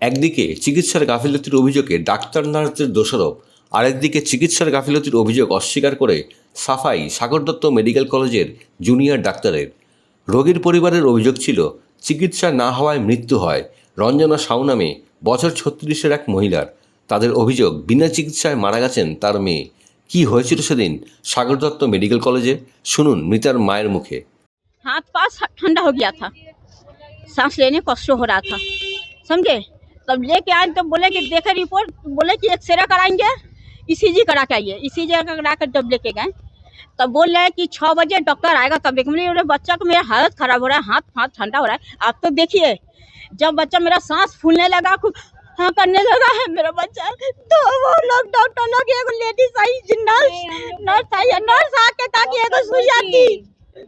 একদিকে চিকিৎসার গাফিলতির অভিযোগে ডাক্তার নার্সদের দোষারোপ, আরেকদিকে চিকিৎসার গাফিলতির অভিযোগ অস্বীকার করে সাফাই সাগর দত্ত মেডিকেল কলেজের জুনিয়র ডাক্তারের। রোগীর পরিবারের অভিযোগ ছিল, চিকিৎসা না হওয়ায় মৃত্যু হয়। রঞ্জনা সাউ নামে বছর ছত্রিশের এক মহিলার। তাদের অভিযোগ, বিনা চিকিৎসায় মারা গেছেন তার মেয়ে। কি হয়েছিল সেদিন সাগর দত্ত মেডিকেল কলেজে? শুনুন মৃতার মায়ের মুখে। হাত পা ঠান্ডা হয়ে গিয়া থা। শ্বাস লেনে কষ্ট হো রা থা। সমঝে? तब लेके आए तो बोले कि देखे रिपोर्ट बोले कि एक्सरे कराएँगे ईसीजी करा के आइए ईसीजी करा कर जब लेके गए। तब बोल रहे कि छः बजे डॉक्टर आएगा तब एक बोले बच्चा को मेरा हालत खराब हो रहा है हाथ हाथ ठंडा हो रहा है। आप तो देखिए जब बच्चा मेरा सांस फूलने लगा खूब हाँ करने लगा है मेरा बच्चा तो वो लोग डॉक्टर लोग एगो लेडीज़ आई नर्स नर्स आई नर्स आके ताकि एगो सुइया दी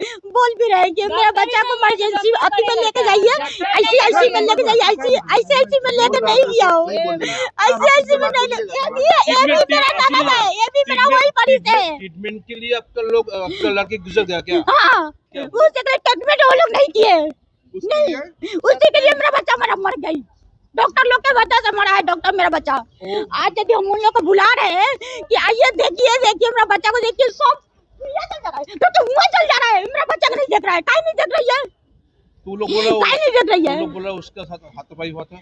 बोल भी रहे कि मेरा बच्चा को इमरजेंसी अति में लेके जाइए। ऐसी ऐसी में लेके जाइए ऐसी ऐसे ऐसी में लेके नहीं गया हो। ऐसे ऐसे में नहीं ये भी ये भी मेरा ननद है ये भी मेरा वही मरीज़ है। ट्रीटमेंट के लिए आपका लोग आपका लड़के गुजर गया क्या? हाँ उससे कोई ट्रीटमेंट वो लोग नहीं किए। नहीं उसी के लिए मेरा बच्चा मेरा मर गई। डॉक्टर लोग के वजह से मरा है डॉक्टर मेरा बच्चा। आज यदि हम उन लोग को बुला रहे हैं कि आइए देखिए देखिए मेरा बच्चा को देखिए सब ये चल जा रहा है डॉक्टर मुँह चल जा रहा है मेरा बच्चा नहीं देख रहा है काहे नहीं देख रही है तू लोग बोला काहे नहीं देख रही है। लोग बोला उसका साथ हाथापाई हुआ था?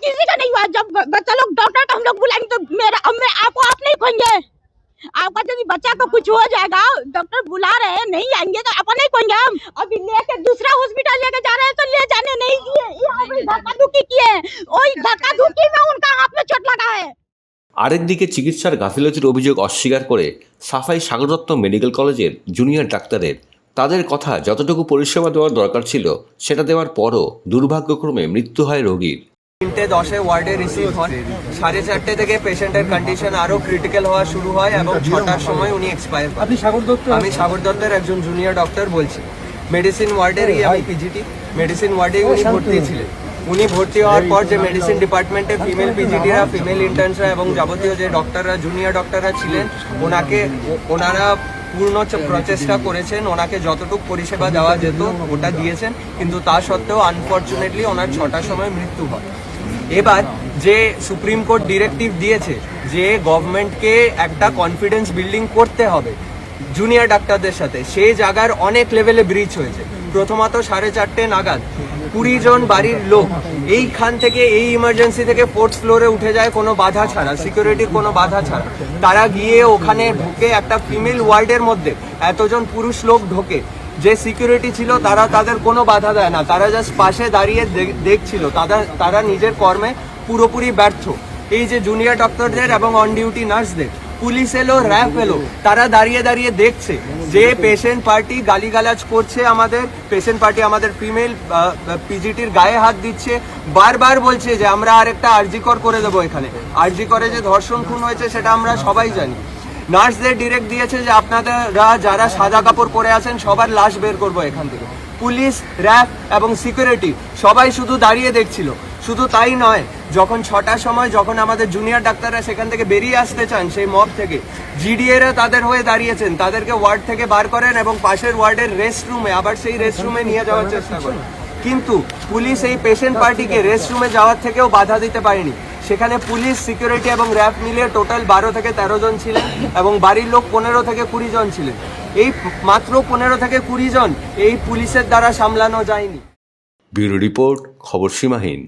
किसी का नहीं हुआ। जब बच्चा लोग डॉक्टर हम लोग बुलाएँगे मेरा अब मैं आपको आप नहीं खोएँगे। आपका यदि बच्चा को कुछ हो जाएगा डॉक्टर बुला रहे हैं नहीं आएँगे तो अपन नहीं खोएँगे हम। अभी लेके दूसरा हॉस्पिटल लेके जा रहे हैं तो ले जाने नहीं दिए। ये धक्का धुक्की किए। धक्का धुक्की में उनका আরেকদিকে চিকিৎসার গাফিলতির অভিযোগ অস্বীকার করে সাফাই সাগর দত্ত মেডিকেল কলেজের জুনিয়র ডাক্তারের। তাদের কথা যতটুকু পরিষেবা দেওয়ার দরকার ছিল সেটা দেওয়ার পরও দুর্ভাগ্যক্রমে মৃত্যু হয় রোগীর। তিনটে দশে ওয়ার্ডে রিসিভ হয়। সাড়ে চারটে থেকে পেশেন্টের কন্ডিশন আরও ক্রিটিক্যাল হওয়া শুরু হয় এবং ছটার সময় উনি এক্সপায়ার করেন। আপনি সাগর দত্ত আমি সাগর দত্তের একজন জুনিয়র ডক্টর বলছি। মেডিসিন ওয়ার্ডেরই আমি পিজিটি মেডিসিন ওয়ার্ডে উনি ভর্তি ছিলেন। উনি ভর্তি হওয়ার পর যে মেডিসিন ডিপার্টমেন্টে ফিমেল পিজিটিরা ফিমেল ইন্টার্নসরা এবং যাবতীয় যে ডক্টররা জুনিয়র ডক্টররা ছিলেন ওনাকে ওনারা পূর্ণ প্রচেষ্টা করেছেন ওনাকে যতটুকু পরিষেবা দেওয়া যেত ওটা দিয়েছেন কিন্তু তা সত্ত্বেও আনফর্চুনেটলি ওনার ছটার সময় মৃত্যু হয়। এবার যে সুপ্রিম কোর্ট ডিরেক্টিভ দিয়েছে যে গভর্নমেন্টকে একটা কনফিডেন্স বিল্ডিং করতে হবে জুনিয়র ডাক্তারদের সাথে সেই জায়গার অনেক লেভেলে ব্রিচ হয়েছে। প্রথমত সাড়ে চারটে নাগাদ কুড়ি জন বাড়ির লোক, এইখান থেকে, এই ইমার্জেন্সি থেকে ফোর্থ ফ্লোরে উঠে যায়, কোনো বাধা ছাড়া সিকিউরিটির কোনো বাধা ছাড়া। তারা গিয়ে ওখানে ঢুকে একটা ফিমেল ওয়ার্ডের মধ্যে এতজন পুরুষ লোক ঢোকে। যে সিকিউরিটি ছিল, তারা তাদের কোনো বাধা দেয় না। তারা জাস্ট পাশে দাঁড়িয়ে দেখ- দেখছিল। তারা তারা নিজের কর্মে পুরোপুরি ব্যর্থ। এই যে জুনিয়র ডক্টরদের এবং অন ডিউটি নার্সদের পুলিশ এলো র্যাব এলো। তারা দাঁড়িয়ে দাঁড়িয়ে দেখছে যে পেশেন্ট পার্টি গালিগালাজ করছে আমাদের পেশেন্ট পার্টি আমাদের ফিমেল পিজিটির গায়ে হাত দিচ্ছে। বারবার বলছে যে আমরা আরেকটা আরজিকর করে দেবো এখানে। আরজি করে যে ধর্ষণ খুন হয়েছে সেটা আমরা সবাই জানি। নার্সদের ডিরেক্ট দিয়েছে যে আপনারা যারা সাদা কাপড় পরে আছেন সবার লাশ বের করব এখান থেকে। পুলিশ র্যাব এবং সিকিউরিটি সবাই শুধু দাঁড়িয়ে দেখছিল। শুধু তাই নয়, যখন ছটার সময় যখন আমাদের জুনিয়র ডাক্তাররা সেখান থেকে বেরিয়ে আসতে চান, সেই মব থেকে জিডিএরা তাদের হয়ে দাঁড়িয়েছেন, তাদেরকে ওয়ার্ড থেকে বার করেন এবং পাশের ওয়ার্ডের রেস্ট রুমে আবার সেই রেস্ট রুমে নিয়ে যাওয়ার চেষ্টা করেন। কিন্তু পুলিশ এই পেশেন্ট পার্টিকে রেস্ট রুমে যাওয়ার থেকেও বাধা দিতে পারেনি। সেখানে পুলিশ সিকিউরিটি এবং র্যাব মিলিয়ে টোটাল বারো থেকে তেরো জন ছিলেন এবং বাড়ির লোক পনেরো থেকে কুড়ি জন ছিলেন। এই মাত্র পনেরো থেকে কুড়ি জন এই পুলিশের দ্বারা সামলানো যায়নি। ব্যুরো রিপোর্ট, খবর সীমাহীন।